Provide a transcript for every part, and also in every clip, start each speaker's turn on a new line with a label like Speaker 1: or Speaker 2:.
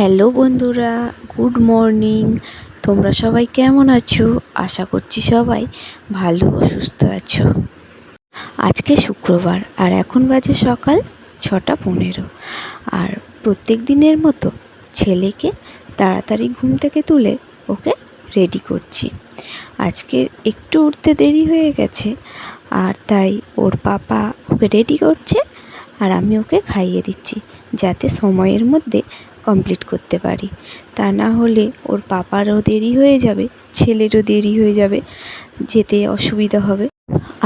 Speaker 1: Hello বন্ধুরা, good morning. তোমরা সবাই কেমন আছো? আশা করছি সবাই ভালো ও সুস্থ আছো। আজকে শুক্রবার আর এখন বাজে সকাল ছটা পনেরো। আর প্রত্যেক দিনের মতো ছেলেকে তাড়াতাড়ি ঘুম থেকে তুলে ওকে রেডি করছি। আজকে একটু উঠতে দেরি হয়ে গেছে আর তাই ওর পাপা ওকে রেডি করছে আর আমি ওকে খাইয়ে দিচ্ছি, যাতে সময়ের মধ্যে কমপ্লিট করতে পারি। তা না হলে ওর পাপারও দেরি হয়ে যাবে, ছেলেরও দেরি হয়ে যাবে, যেতে অসুবিধা হবে।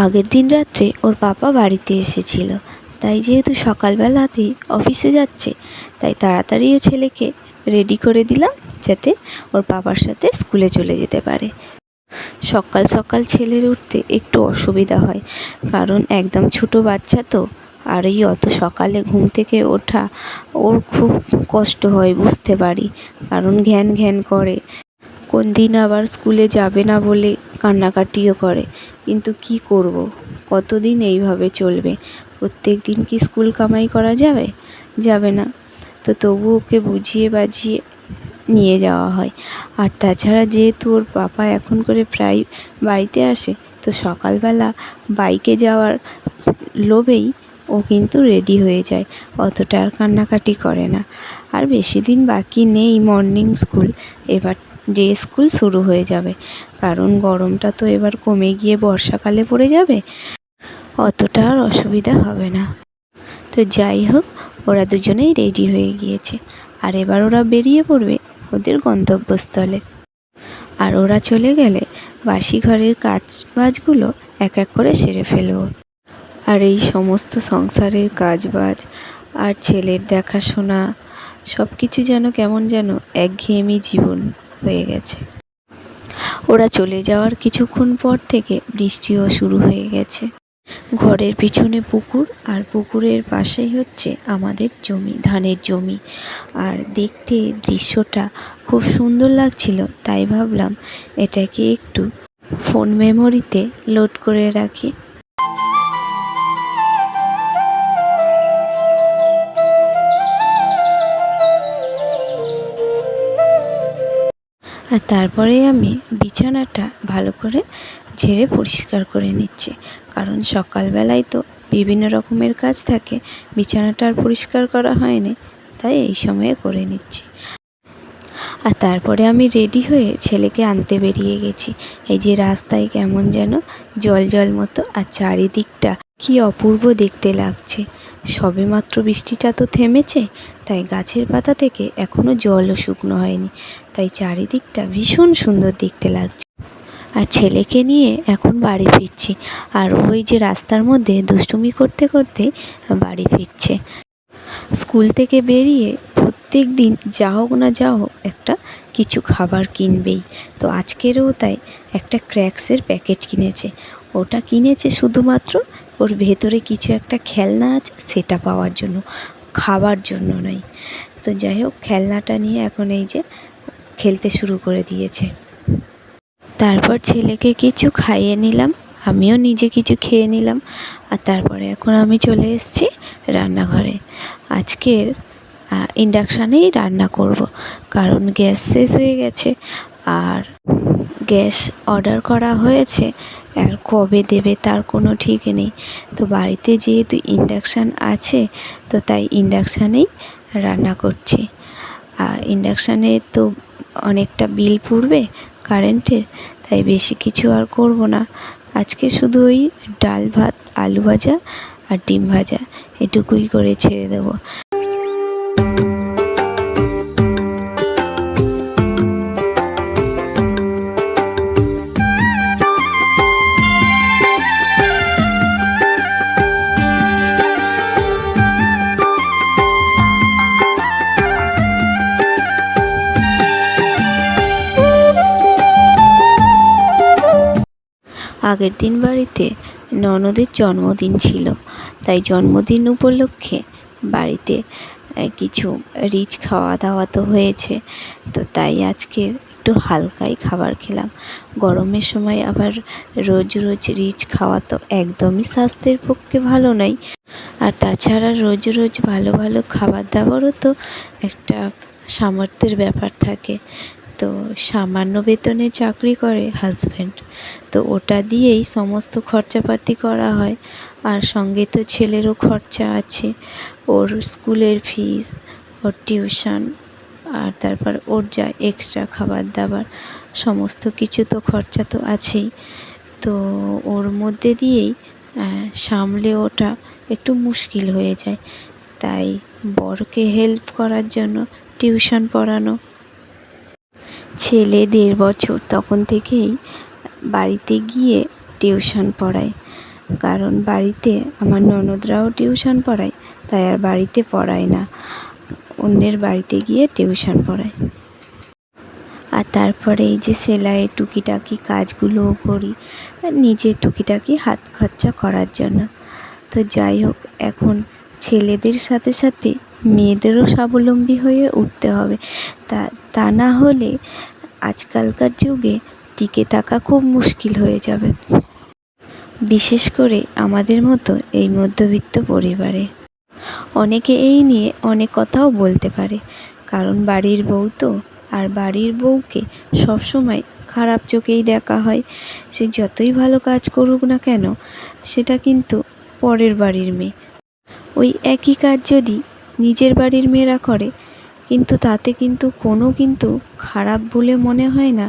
Speaker 1: আগের দিন রাত্রে ওর পাপা বাড়িতে এসেছিল। তাই যেহেতু সকালবেলাতেই অফিসে যাচ্ছে, তাই তাড়াতাড়ি ও ছেলেকে রেডি করে দিলাম যাতে ওর বাবার সাথে স্কুলে চলে যেতে পারে। সকাল সকাল ছেলের উঠতে একটু অসুবিধা হয়, কারণ একদম ছোট বাচ্চা তো আর এই অত সকালে ঘুম থেকে ওঠা ওর খুব কষ্ট হয়, বুঝতে পারি। কারণ ঘ্যান ঘ্যান করে। কোন দিন আবার স্কুলে যাবে না বলে কান্নাকাটিও করে। কিন্তু কি করব? কতদিন এইভাবে চলবে? প্রত্যেক দিন কি স্কুল কামাই করা যাবে? যাবে না। তো তবু ওকে বুঝিয়ে বাঝিয়ে নিয়ে যাওয়া হয়। আর তাছাড়া যেহেতু ওর পাপা এখন করে প্রায় বাড়িতে আসে, তো সকালবেলা বাইকে যাওয়ার লোভেই ও কিন্তু রেডি হয়ে যায়, অতটা আর কান্নাকাটি করে না। আর বেশি দিন বাকি নেই মর্নিং স্কুল এবার ডে স্কুল শুরু হয়ে যাবে। কারণ গরমটা তো এবার কমে গিয়ে বর্ষাকালে পড়ে যাবে, অতটা আর অসুবিধা হবে না। তো যাই হোক, ওরা দুজনেই রেডি হয়ে গিয়েছে। আর এবার ওরা বেরিয়ে পড়বে ওদের গন্তব্যস্থলে। আর ওরা চলে গেলে বাসি ঘরের কাজ বাজগুলো এক এক করে সেরে ফেলব। আর এই সমস্ত সংসারের কাজবাজ আর ছেলের দেখাশোনা সব কিছু যেন কেমন যেন একঘেয়েমি জীবন হয়ে গেছে। ওরা চলে যাওয়ার কিছুক্ষণ পর থেকে বৃষ্টিও শুরু হয়ে গেছে। ঘরের পিছনে পুকুর আর পুকুরের পাশেই হচ্ছে আমাদের জমি, ধানের জমি। আর দেখতে দৃশ্যটা খুব সুন্দর লাগছিল, তাই ভাবলাম এটাকে একটু ফোন মেমোরিতে লোড করে রাখি। আর তারপরে আমি বিছানাটা ভালো করে ঝেড়ে পরিষ্কার করে নিচ্ছি। কারণ সকালবেলায় তো বিভিন্ন রকমের কাজ থাকে, বিছানাটা আর পরিষ্কার করা হয়নি, তাই এই সময়ে করে নিচ্ছি। আর তারপরে আমি রেডি হয়ে ছেলেকে আনতে বেরিয়ে গেছি। এই যে রাস্তায় কেমন যেন জল জল মতো আর চারিদিকটা কি অপূর্ব দেখতে লাগছে। সবেমাত্র বৃষ্টিটা তো থেমেছে, তাই গাছের পাতা থেকে এখনও জলও শুকনো হয়নি, তাই চারিদিকটা ভীষণ সুন্দর দেখতে লাগছে। আর ছেলেকে নিয়ে এখন বাড়ি ফিরছি, আর ওই যে রাস্তার মধ্যে দুষ্টুমি করতে করতে বাড়ি ফিরছে। স্কুল থেকে বেরিয়ে প্রত্যেক দিন যা হোক না যা হোক একটা কিছু খাবার কিনবেই। তো আজকেরও তাই একটা ক্র্যাক্সের প্যাকেট কিনেছে। ওটা কিনেছে শুধুমাত্র ওর ভেতরে কিছু একটা খেলনা আছে, সেটা পাওয়ার জন্য খাবার জন্য নয়। তো যাই হোক, খেলনাটা নিয়ে এখন এই যে খেলতে শুরু করে দিয়েছে। তারপর ছেলেকে কিছু খাইয়ে নিলাম, আমিও নিজে কিছু খেয়ে নিলাম, আর তারপরে এখন আমি চলে এসেছি রান্নাঘরে। আজকের ইন্ডাকশানেই রান্না করব, কারণ গ্যাস শেষ হয়ে গেছে, আর গ্যাস অর্ডার করা হয়েছে, আর কবে দেবে তার কোনো ঠিক নেই। তো বাড়িতে যেহেতু ইন্ডাকশান আছে, তো তাই ইন্ডাকশানেই রান্না করছি। আর ইন্ডাকশানে তো অনেকটা বিল পড়বে কারেন্টের, তাই বেশি কিছু আর করব না। আজকে শুধু ওই ডাল ভাত, আলু ভাজা আর ডিম ভাজা, এটুকুই করে ছেড়ে দেবো। আগের দিন বাড়িতে ননদের জন্মদিন ছিল। তাই জন্মদিন উপলক্ষে বাড়িতে কিছু রিচ খাওয়া দাওয়া তো হয়েছে। তো তাই আজকে একটু হালকাই খাবার খেলাম। গরমের সময় আবার রোজ রোজ রিচ খাওয়া তো একদমই স্বাস্থ্যের পক্ষে ভালো নয় আর তাছাড়া রোজ রোজ ভালো ভালো খাবার দাবারও তো একটা সামর্থ্যের ব্যাপার থাকে। তো সামান্য বেতনে চাকরি করে হাজব্যান্ড তো ওটা দিয়েই সমস্ত খরচাপাতি করা হয়। আর সঙ্গে তো ছেলেরও খরচা আছে, ওর স্কুলের ফিস ওর টিউশন আর তারপর ওর যা এক্সট্রা খাবার দাবার সমস্ত কিছু তো খরচা তো আছেই। তো ওর মধ্যে দিয়েই সামলে ওটা একটু মুশকিল হয়ে যায়। তাই বরকে হেল্প করার জন্য টিউশন পড়ানো ছেলে দেড় বছর তখন থেকেই বাড়িতে গিয়ে টিউশন পড়ায়। কারণ বাড়িতে আমার ননদরাও টিউশন পড়ায়, তাই আর বাড়িতে পড়ায় না। অন্যের বাড়িতে গিয়ে টিউশন পড়ায়। আর তারপরে এই যে সেলাইয়ের টুকিটাকি কাজগুলোও করি, নিজের টুকিটাকি হাত খরচা করার জন্য। তো যাই হোক, এখন ছেলেদের সাথে সাথে মেয়েদেরও স্বাবলম্বী হয়ে উঠতে হবে। তা তা না হলে আজকালকার যুগে টিকে থাকা খুব মুশকিল হয়ে যাবে। বিশেষ করে আমাদের মতো এই মধ্যবিত্ত পরিবারে। অনেকে এই নিয়ে অনেক কথাও বলতে পারে, কারণ বাড়ির বউ তো, আর বাড়ির বউকে সবসময় খারাপ চোখেই দেখা হয়। সে যতই ভালো কাজ করুক না কেন, সেটা কিন্তু পরের বাড়ির মেয়ে। ওই একই কাজ যদি নিজের বাড়ির মেয়েরা করে। কিন্তু তাতে কিন্তু কোনো কিন্তু খারাপ বলে মনে হয় না।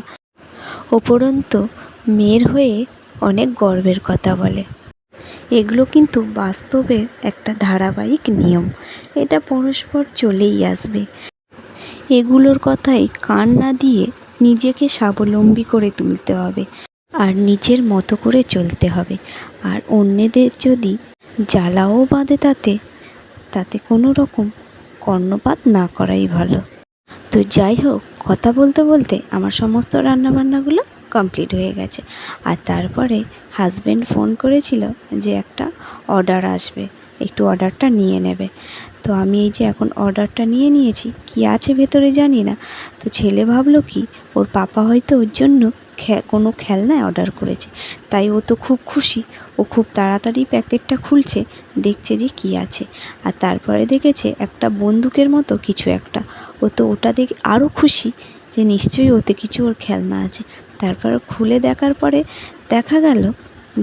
Speaker 1: উপরন্তু, মেয়ের হয়ে অনেক গর্বের কথা বলে। এগুলো কিন্তু বাস্তবে একটা ধারাবাহিক নিয়ম। এটা পরস্পর চলেই আসবে। এগুলোর কথাই কান না দিয়ে নিজেকে স্বাবলম্বী করে তুলতে হবে আর নিজের মতো করে চলতে হবে। আর অন্যদের যদি জ্বালাও বাঁধে তাতে তাতে কোনো রকম কর্ণপাত না করাই ভালো। তো যাই হোক, কথা বলতে বলতে আমার সমস্ত রান্নাবান্নাগুলো কমপ্লিট হয়ে গেছে। আর তারপরে হাজব্যান্ড ফোন করেছিল যে একটা অর্ডার আসবে, একটু অর্ডারটা নিয়ে নেবে। তো আমি এই যে এখন অর্ডারটা নিয়ে নিয়েছি, কি আছে ভেতরে জানি না। তো ছেলে ভাবলো কি, ওর পাপা হয়তো ওর জন্য কোনো খেলনায় অর্ডার করেছে। তাই ও তো খুব খুশি। ও খুব তাড়াতাড়ি প্যাকেটটা খুলছে, দেখছে যে কি আছে। আর তারপরে দেখেছে একটা বন্দুকের মতো কিছু একটা। ও তো ওটা দেখে আরও খুশি যে নিশ্চয়ই ওতে কিছু ওর খেলনা আছে। তারপর খুলে দেখার পরে দেখা গেল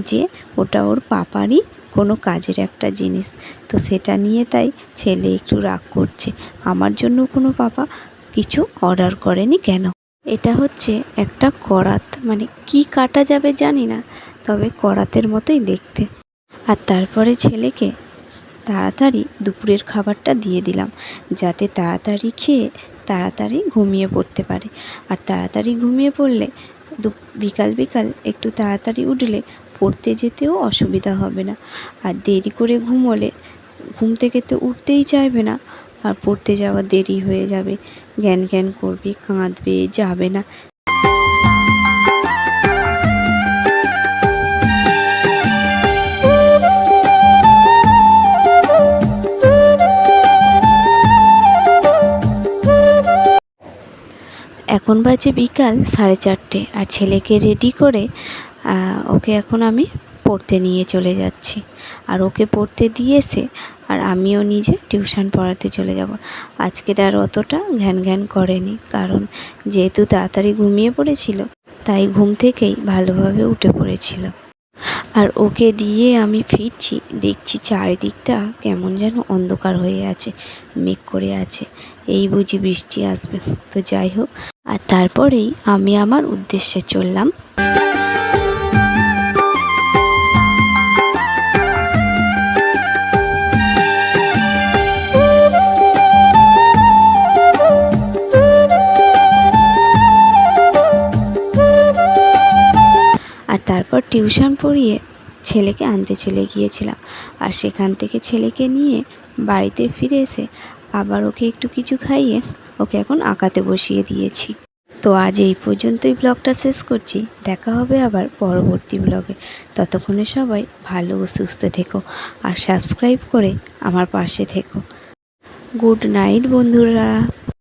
Speaker 1: যে ওটা ওর পাপারই কোনো কাজের একটা জিনিস। তো সেটা নিয়ে তাই ছেলে একটু রাগ করছে। আমার জন্য কোনো পাপা কিছু অর্ডার করেনি কেন? এটা হচ্ছে একটা করাত। মানে কি কাটা যাবে জানি না, তবে করাতের মতোই দেখতে। আর তারপরে ছেলেকে তাড়াতাড়ি দুপুরের খাবারটা দিয়ে দিলাম, যাতে তাড়াতাড়ি খেয়ে তাড়াতাড়ি ঘুমিয়ে পড়তে পারে। আর তাড়াতাড়ি ঘুমিয়ে পড়লে দু, বিকাল বিকাল একটু তাড়াতাড়ি উঠলে পড়তে যেতেও অসুবিধা হবে না। আর দেরি করে ঘুমোলে, ঘুম থেকে তো উঠতেই চাইবে না। আর পড়তে যাওয়া দেরি হয়ে যাবে। জ্ঞান জ্ঞান করবে, কাঁদবে, যাবে না। এখন বাজে বিকাল সাড়ে চারটে আর ছেলেকে রেডি করে ওকে এখন আমি পড়তে নিয়ে চলে যাচ্ছি। আর ওকে পড়তে দিয়েছে আর আমিও নিজে টিউশন পড়াতে চলে যাব। আজকের আর অতটা ঘ্যান ঘ্যান করেনি, কারণ যেহেতু তাড়াতাড়ি ঘুমিয়ে পড়েছিল, তাই ঘুম থেকেই ভালোভাবে উঠে পড়েছিল। আর ওকে দিয়ে আমি ফিরছি, দেখছি চারিদিকটা কেমন যেন অন্ধকার হয়ে আছে, মেঘ করে আছে। এই বুঝি বৃষ্টি আসবে। তো যাই হোক, আর তারপরেই আমি আমার উদ্দেশ্যে চললাম। টিউশন পড়িয়ে ছেলেকে আনতে চলে গিয়েছিলাম। আর সেখান থেকে ছেলেকে নিয়ে বাড়িতে ফিরে এসে আবার ওকে একটু কিছু খাইয়ে ওকে এখন আঁকাতে বসিয়ে দিয়েছি। তো আজ এই পর্যন্তই ব্লগটা শেষ করছি। দেখা হবে আবার পরবর্তী ব্লগে। ততক্ষণে সবাই ভালো ও সুস্থ থেকো আর সাবস্ক্রাইব করে আমার পাশে থেকো। গুড নাইট বন্ধুরা।